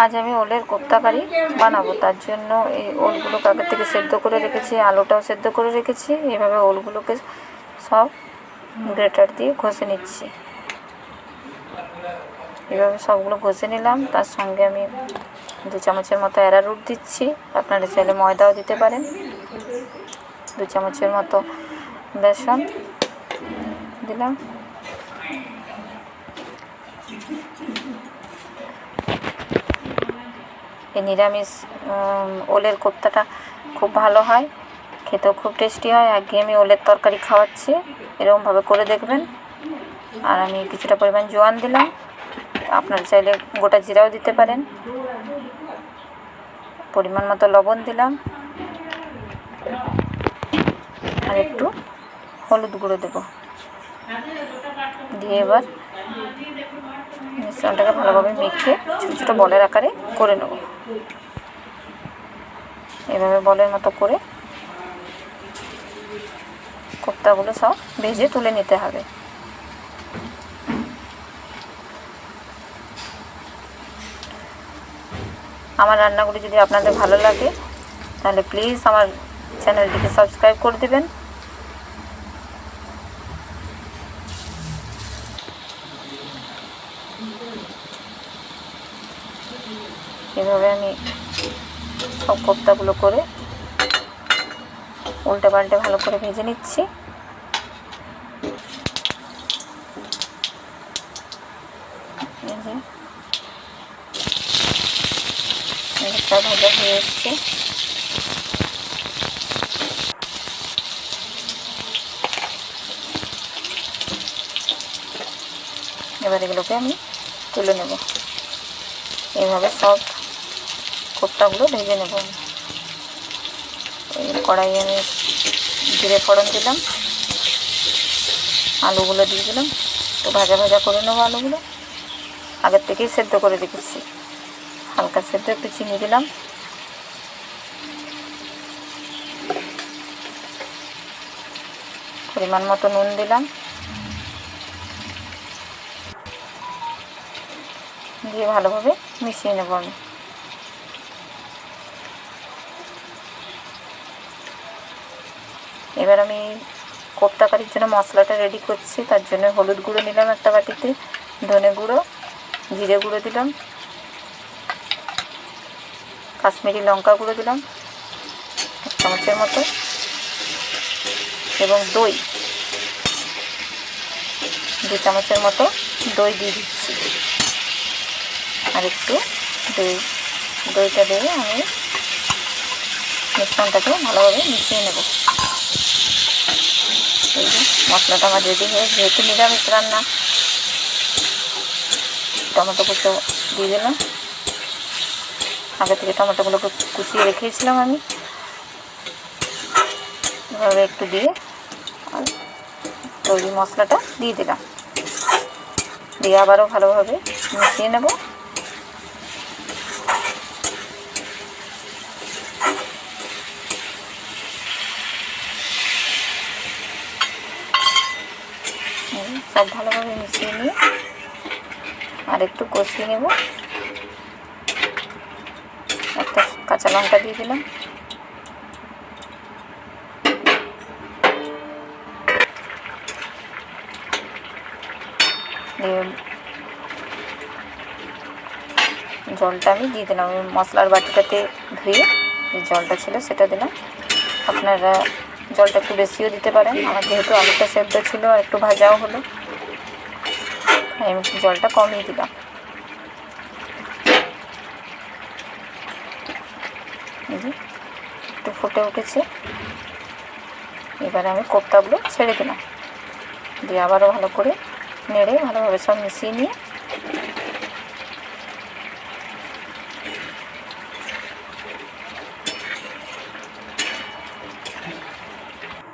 আজ আমি ওলের কোপ্তাকারি বানাবো। তার জন্য এই ওলগুলোকে আগে থেকে সেদ্ধ করে রেখেছি, আলুটাও সেদ্ধ করে রেখেছি। এভাবে ওলগুলোকে সব গ্রেটার দিয়ে ঘষে নিচ্ছি। এভাবে সবগুলো ঘষে নিলাম। তার সঙ্গে আমি দু চামচের মতো অ্যারারুট দিচ্ছি। আপনারা চাইলে ময়দাও দিতে পারেন। দু চামচের মতো বেসন দিলাম। এই নিরামিষ ওলের কোপ্তাটা খুব ভালো হয়, খেতেও খুব টেস্টি হয়। একঘেয়েমি ওলের তরকারি খাওয়াচ্ছি, এরকমভাবে করে দেখবেন। আর আমি কিছুটা পরিমাণ জোয়ান দিলাম। আপনারা চাইলে গোটা জিরাও দিতে পারেন। পরিমাণ মতো লবণ দিলাম। আর একটু হলুদ গুঁড়ো দেবো। দিয়ে এবার মিশ্রণটাকে ভালোভাবে মেখে ছোটো ছোটো বলের আকারে করে নেব। এভাবে বলের মতো করে কোপ্তাগুলো সব ভেজে তুলে নিতে হবে। আমার রান্নাগুলি যদি আপনাদের ভালো লাগে, তাহলে প্লিজ আমার চ্যানেলটিকে সাবস্ক্রাইব করে দেবেন। এভাবে আমি সব কোপ্তাগুলো করে উল্টে পাল্টে ভালো করে ভেজে নিচ্ছি। ভাজা হয়ে এসছে। এবার এগুলোকে আমি তুলে নেব। এইভাবে সব কোপ্তাগুলো ভেজে নেব কড়াইয়ে আমি জিরে ফোড়ন দিলাম, আলুগুলো দিয়ে দিলাম। তো ভাজা ভাজা করে নেব আলুগুলো। আগের থেকেই সেদ্ধ করে রেখেছি। হালকা সেদ্ধ একটু চিনি দিলাম। পরিমাণ মতো নুন দিলাম। দিয়ে ভালোভাবে মিশিয়ে নেব আমি। এবার আমি কোপ্তা কারির জন্য মশলাটা রেডি করছি। তার জন্য হলুদ গুঁড়ো নিলাম একটা বাটিতে, ধনে গুঁড়ো, জিরে গুঁড়ো দিলাম, কাশ্মীরি লঙ্কা গুঁড়ো দিলাম চামচের মতো, এবং দই, দু চামচের মতো দই দিয়ে দিচ্ছি। আর একটু দই, দইটা দিয়ে আমি মিশ্রণটাকে ভালোভাবে মিশিয়ে নেব। মশলাটা আমার রেডি হয়ে যেহেতু নিরামিষ রান্না। টমেটো কুচো দিয়ে দিলাম। আগে থেকে টমেটোগুলোকে কুচিয়ে রেখেছিলাম আমি। এভাবে একটু দিয়ে তৈরি মশলাটা দিয়ে দিলাম। দিয়ে আবারও ভালোভাবে মিশিয়ে নেব এই সব ভালোভাবে মিশিয়ে নিয়ে আর একটু কষিয়ে নেব। একটা কাঁচা লঙ্কা দিয়ে দিলাম। জলটা আমি দিয়ে দিলাম। ওই মশলার বাটিটাতে ধুয়ে যে জলটা ছিল সেটা দিলাম। আপনারা জলটা একটু বেশিও দিতে পারেন। আমার যেহেতু আলুটা সেদ্ধ ছিল আর একটু ভাজাও হলো। আমি একটু জলটা কমিয়ে দিলাম। একটু ফুটে উঠেছে। এবারে আমি কোপ্তাগুলো ছেড়ে দিলাম। দিয়ে আবারও ভালো করে নেড়ে ভালোভাবে সব মিশিয়ে নিয়ে